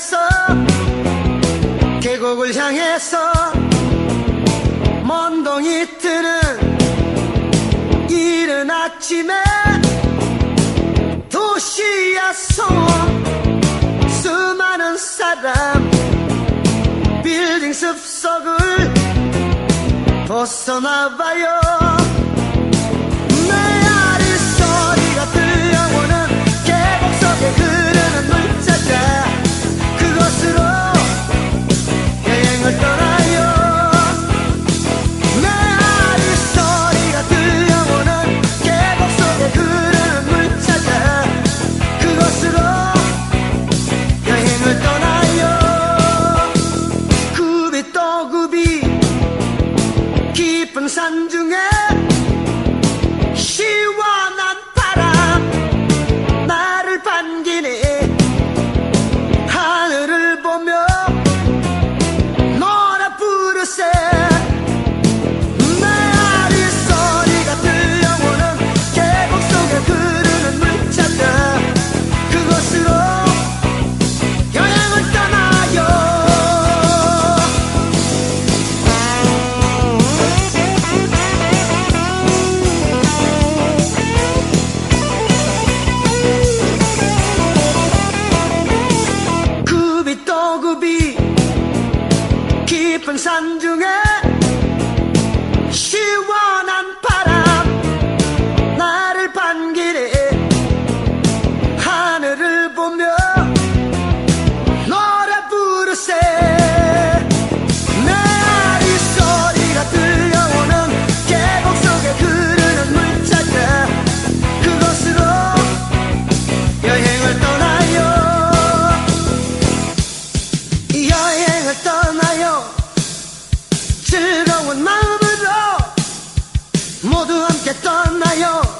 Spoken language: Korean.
향해서 계곡을 향해서 먼동이 뜨는 이른 아침에 도시야 소원 수많은 사람 빌딩 숲속을 벗어나봐요. 산 중에 무거운 마음으로 모두 함께 떠나요.